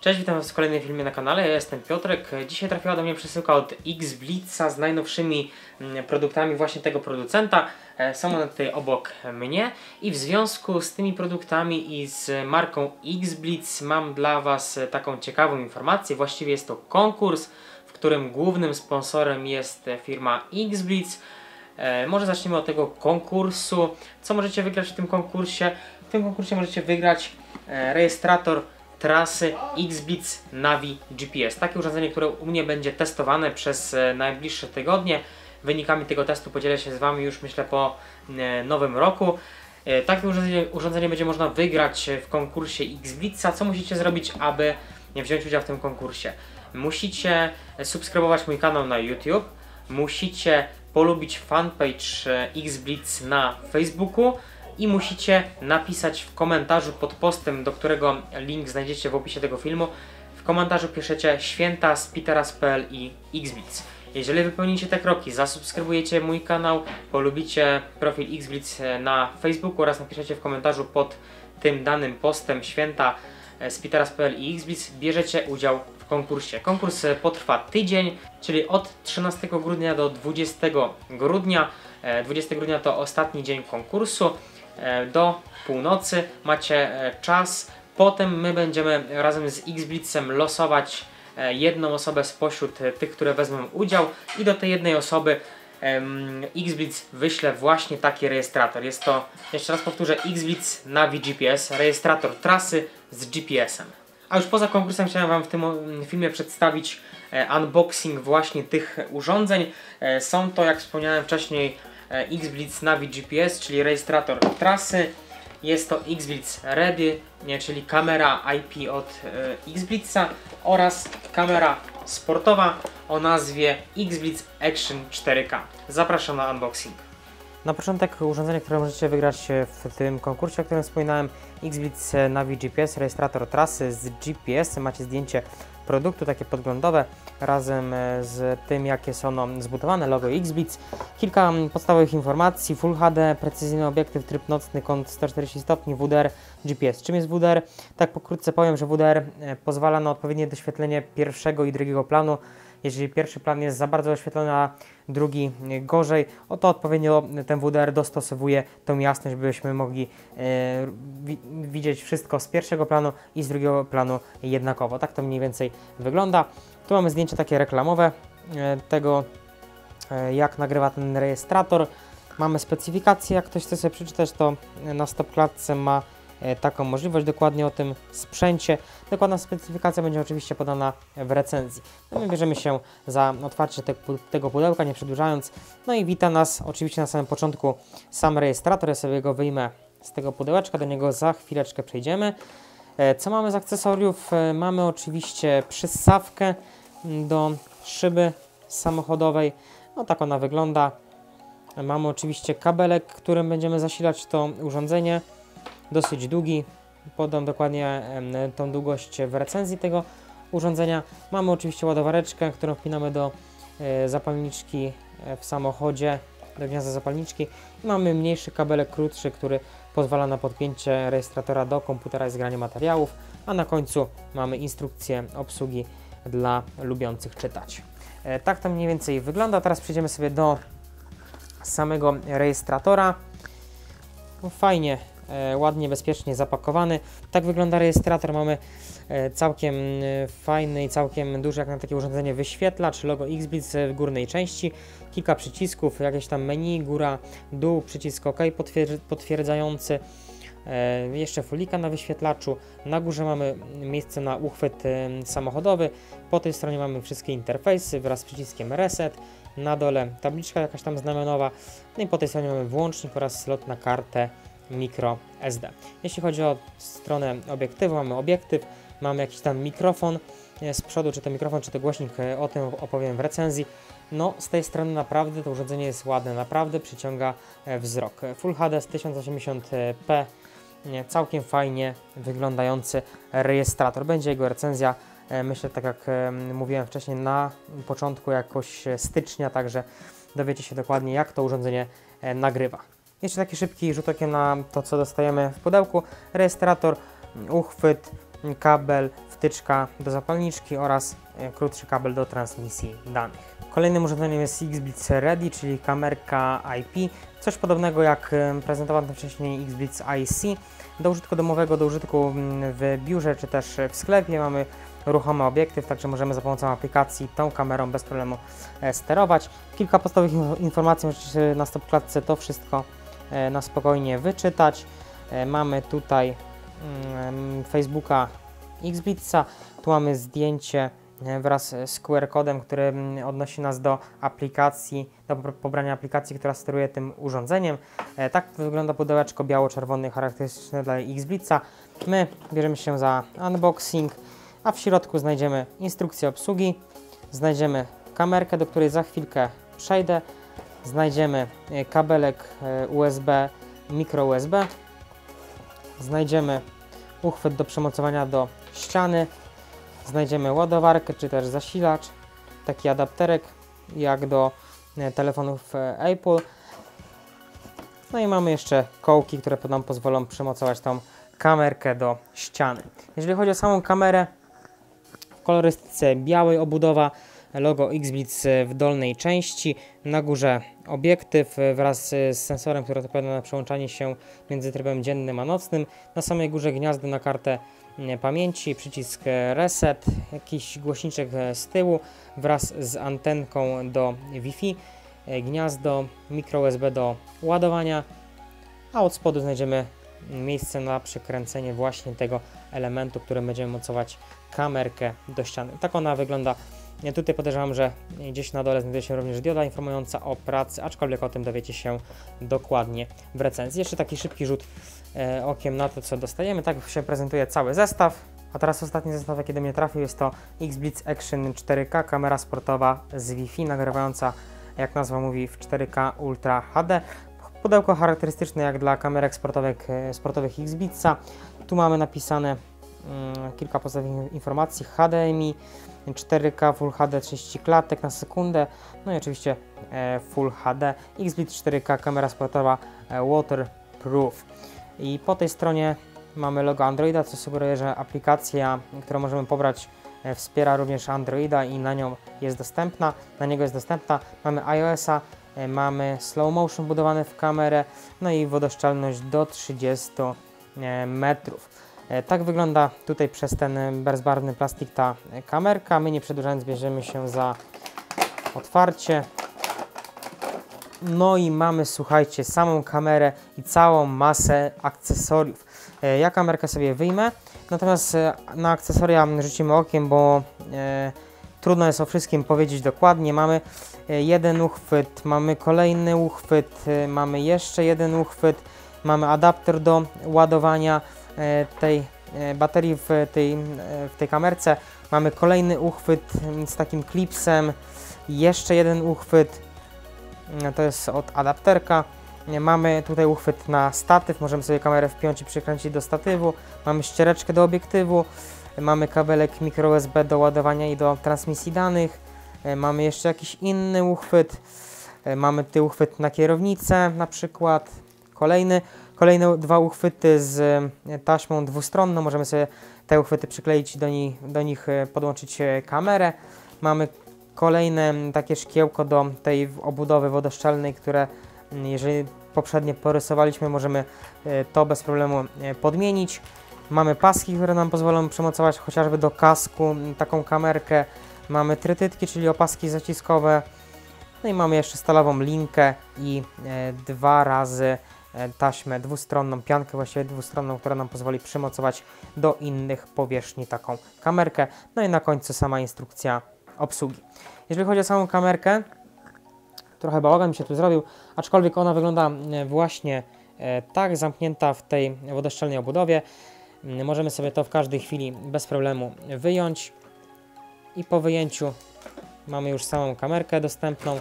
Cześć, witam Was w kolejnym filmie na kanale, ja jestem Piotrek. Dzisiaj trafiła do mnie przesyłka od X-Blitza z najnowszymi mm, produktami właśnie tego producenta. E, Są one tutaj obok mnie i w związku z tymi produktami i z marką X-Blitz mam dla Was e, taką ciekawą informację. Właściwie jest to konkurs, w którym głównym sponsorem jest e, firma X-Blitz. Może zaczniemy od tego konkursu. Co możecie wygrać w tym konkursie? W tym konkursie możecie wygrać rejestrator trasy Xblitz Navi GPS. Takie urządzenie, które u mnie będzie testowane przez e, najbliższe tygodnie. Wynikami tego testu podzielę się z Wami już myślę po e, nowym roku. E, Takie urządzenie, urządzenie będzie można wygrać w konkursie Xblitza. Co musicie zrobić, aby wziąć udział w tym konkursie? Musicie subskrybować mój kanał na YouTube, musicie polubić fanpage Xblitz na Facebooku i musicie napisać w komentarzu pod postem, do którego link znajdziecie w opisie tego filmu. W komentarzu piszecie święta z Piteras.pl i Xblitz. Jeżeli wypełnicie te kroki, zasubskrybujecie mój kanał, polubicie profil Xblitz e, na Facebooku oraz napiszecie w komentarzu pod tym danym postem święta e, z Piteras.pl i Xblitz, bierzecie udział w konkursie. Konkurs e, potrwa tydzień, czyli od 13 grudnia do 20 grudnia. E, 20 grudnia to ostatni dzień konkursu. E, Do północy macie e, czas. Potem my będziemy razem z Xblitzem losować e, jedną osobę spośród tych, które wezmą udział i do tej jednej osoby Xblitz wyśle właśnie taki rejestrator. Jest to, jeszcze raz powtórzę, Xblitz Navi GPS, rejestrator trasy z GPS-em. A już poza konkursem chciałem Wam w tym mm, filmie przedstawić unboxing właśnie tych urządzeń. Są to, jak wspomniałem wcześniej, Xblitz Navi GPS, czyli rejestrator trasy. Jest to Xblitz Ready, czyli kamera IP od e, Xblitza oraz kamera sportowa o nazwie Xblitz Action 4K. Zapraszam na unboxing. Na początek urządzenie, które możecie wygrać w tym konkursie, o którym wspominałem, Xblitz Navi GPS, rejestrator trasy z GPS. Macie zdjęcie produktu, takie podglądowe, razem z tym, jakie są ono zbudowane, logo Xblitz. Kilka podstawowych informacji, Full HD, precyzyjny obiektyw, tryb nocny, kąt 140 stopni, WDR, GPS. Czym jest WDR? Tak pokrótce powiem, że WDR e, pozwala na odpowiednie doświetlenie pierwszego i drugiego planu. Jeżeli pierwszy plan jest za bardzo oświetlony, a drugi gorzej, oto odpowiednio ten WDR dostosowuje tą jasność, byśmy mogli e, wi widzieć wszystko z pierwszego planu i z drugiego planu jednakowo. Tak to mniej więcej wygląda. Tu mamy zdjęcie takie reklamowe e, tego, e, jak nagrywa ten rejestrator. Mamy specyfikację, jak ktoś chce sobie przeczytać, to na stopklatce ma taką możliwość, dokładnie o tym sprzęcie. Dokładna specyfikacja będzie oczywiście podana w recenzji. No my bierzemy się za otwarcie te, tego pudełka, nie przedłużając. No i wita nas oczywiście na samym początku sam rejestrator. Ja sobie go wyjmę z tego pudełeczka, do niego za chwileczkę przejdziemy. E, Co mamy z akcesoriów? E, Mamy oczywiście przystawkę mm, do szyby samochodowej. No tak ona wygląda. E, Mamy oczywiście kabelek, którym będziemy zasilać to urządzenie. Dosyć długi. Podam dokładnie tą długość w recenzji tego urządzenia. Mamy oczywiście ładowareczkę, którą wpinamy do e, zapalniczki e, w samochodzie, do gniazda zapalniczki. Mamy mniejszy kabelek, krótszy, który pozwala na podpięcie rejestratora do komputera i zgranie materiałów, a na końcu mamy instrukcję obsługi dla lubiących czytać. E, Tak to mniej więcej wygląda. Teraz przejdziemy sobie do samego rejestratora. No, Fajnie, ładnie, bezpiecznie zapakowany. Tak wygląda rejestrator. Mamy e, całkiem e, fajny i całkiem duży jak na takie urządzenie wyświetlacz, logo Xblitz w górnej części, kilka przycisków, jakieś tam menu, góra, dół, przycisk OK potwier- potwierdzający. E, jeszcze folika na wyświetlaczu. Na górze mamy miejsce na uchwyt e, samochodowy. Po tej stronie mamy wszystkie interfejsy wraz z przyciskiem reset. Na dole tabliczka jakaś tam znamionowa. No i po tej stronie mamy włącznik oraz slot na kartę micro SD. Jeśli chodzi o stronę obiektywu, mamy obiektyw, mamy jakiś tam mikrofon e, z przodu, czy to mikrofon, czy to głośnik, e, o tym opowiem w recenzji. No, z tej strony naprawdę to urządzenie jest ładne, naprawdę przyciąga e, wzrok. Full HD z 1080p, nie, całkiem fajnie wyglądający rejestrator. Będzie jego recenzja, myślę, tak jak mówiłem wcześniej, na początku jakoś stycznia, także dowiecie się dokładnie, jak to urządzenie nagrywa. Jeszcze taki szybki rzut okiem na to, co dostajemy w pudełku. Rejestrator, uchwyt, kabel, wtyczka do zapalniczki oraz e, krótszy kabel do transmisji danych. Kolejnym urządzeniem jest XBlitz Ready, czyli kamerka IP, coś podobnego jak prezentowano wcześniej XBlitz IC. Do użytku domowego, do użytku mm, w biurze czy też w sklepie mamy ruchomy obiektyw, także możemy za pomocą aplikacji tą kamerą bez problemu e, sterować. Kilka podstawowych informacji na stopklatce to wszystko e, na spokojnie wyczytać. E, mamy tutaj mm, Facebooka Xblitza, tu mamy zdjęcie wraz z QR-kodem, który mm, odnosi nas do aplikacji, do pobrania aplikacji, która steruje tym urządzeniem. Tak wygląda pudełeczko biało-czerwone charakterystyczne dla Xblitza. My bierzemy się za unboxing a w środku znajdziemy instrukcję obsługi, znajdziemy kamerkę, do której za chwilkę przejdę, znajdziemy e, kabelek e, USB, mikro USB, znajdziemy uchwyt do przemocowania do ściany, znajdziemy ładowarkę czy też zasilacz, taki adapterek jak do e, telefonów Apple. No i mamy jeszcze kołki, które nam pozwolą przymocować tą kamerkę do ściany. Jeżeli chodzi o samą kamerę, w kolorystyce białej obudowa, logo XBlitz w dolnej części, na górze obiektyw wraz z sensorem, który odpowiada na przełączanie się między trybem dziennym a nocnym, na samej górze gniazdo na kartę pamięci, przycisk reset, jakiś głośniczek z tyłu wraz z antenką do Wi-Fi, gniazdo micro USB do ładowania, a od spodu znajdziemy miejsce na przekręcenie właśnie tego elementu, którym będziemy mocować kamerkę do ściany. Tak ona wygląda. Tutaj podejrzewam, że gdzieś na dole znajduje się również dioda informująca o pracy, aczkolwiek o tym dowiecie się dokładnie w recenzji. Jeszcze taki szybki rzut e, okiem na to, co dostajemy. Tak się prezentuje cały zestaw. A teraz ostatni zestaw, jaki do mnie trafił, jest to X-Blitz Action 4K, kamera sportowa z Wi-Fi, nagrywająca, jak nazwa mówi, w 4K Ultra HD. Pudełko charakterystyczne jak dla kamerek sportowych, e, sportowych X-Blitza. Tu mamy napisane kilka podstawowych informacji HDMI, 4K Full HD 30 klatek na sekundę, no i oczywiście e, Full HD, XBit 4K kamera sportowa e, waterproof. I po tej stronie mamy logo Androida, co sugeruje, że aplikacja, którą możemy pobrać e, wspiera również Androida i na nią jest dostępna, na niego jest dostępna. Mamy iOS-a, mamy slow motion budowany w kamerę, no i wodoszczelność do 30 metrów. E, tak wygląda tutaj przez ten bezbarwny plastik ta kamerka. My nie przedłużając bierzemy się za otwarcie. No i mamy, słuchajcie, samą kamerę i całą masę akcesoriów. E, ja kamerkę sobie wyjmę, natomiast e, na akcesoria rzucimy okiem, bo e, trudno jest o wszystkim powiedzieć dokładnie. Mamy jeden uchwyt, mamy kolejny uchwyt, mamy jeszcze jeden uchwyt, mamy adapter do ładowania, tej e, baterii w tej, e, w tej kamerce. Mamy kolejny uchwyt z takim klipsem, jeszcze jeden uchwyt, to jest od adapterka. Mamy tutaj uchwyt na statyw, możemy sobie kamerę wpiąć i przykręcić do statywu. Mamy ściereczkę do obiektywu, mamy kabelek micro USB do ładowania i do transmisji danych. Mamy jeszcze jakiś inny uchwyt. Mamy tutaj uchwyt na kierownicę na przykład. Kolejny Kolejne dwa uchwyty z e, taśmą dwustronną, możemy sobie te uchwyty przykleić, do, nich, do nich e, podłączyć e, kamerę. Mamy kolejne takie szkiełko do tej obudowy wodoszczelnej, które jeżeli poprzednio porysowaliśmy, możemy to bez problemu podmienić. Mamy paski, które nam pozwolą przemocować chociażby do kasku taką kamerkę. Mamy trytytki, czyli opaski zaciskowe. No i mamy jeszcze stalową linkę i dwa razy taśmę dwustronną, piankę właściwie dwustronną, która nam pozwoli przymocować do innych powierzchni taką kamerkę. No i na końcu sama instrukcja obsługi. Jeżeli chodzi o samą kamerkę, trochę bałagan mi się tu zrobił, aczkolwiek ona wygląda e, właśnie e, tak, zamknięta w tej wodoszczelnej obudowie. Możemy sobie to w każdej chwili bez problemu wyjąć i po wyjęciu mamy już samą kamerkę dostępną,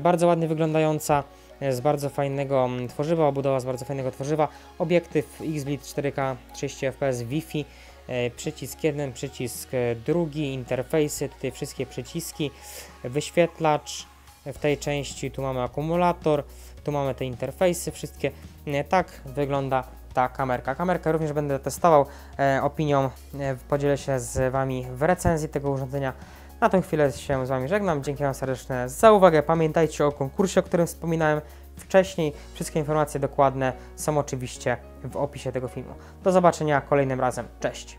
bardzo ładnie wyglądająca z bardzo fajnego mm, tworzywa, obudowa z bardzo fajnego tworzywa, obiektyw XBLIT 4K 30 fps Wi-Fi, e, przycisk jeden, przycisk drugi, interfejsy, tutaj wszystkie przyciski, wyświetlacz, w tej części tu mamy akumulator, tu mamy te interfejsy wszystkie. E, tak wygląda ta kamerka. Kamerkę również będę testował, e, opinią podzielę się z Wami w recenzji tego urządzenia. Na tę chwilę się z Wami żegnam. Dzięki Wam serdecznie za uwagę. Pamiętajcie o konkursie, o którym wspominałem wcześniej. Wszystkie informacje dokładne są oczywiście w opisie tego filmu. Do zobaczenia kolejnym razem. Cześć!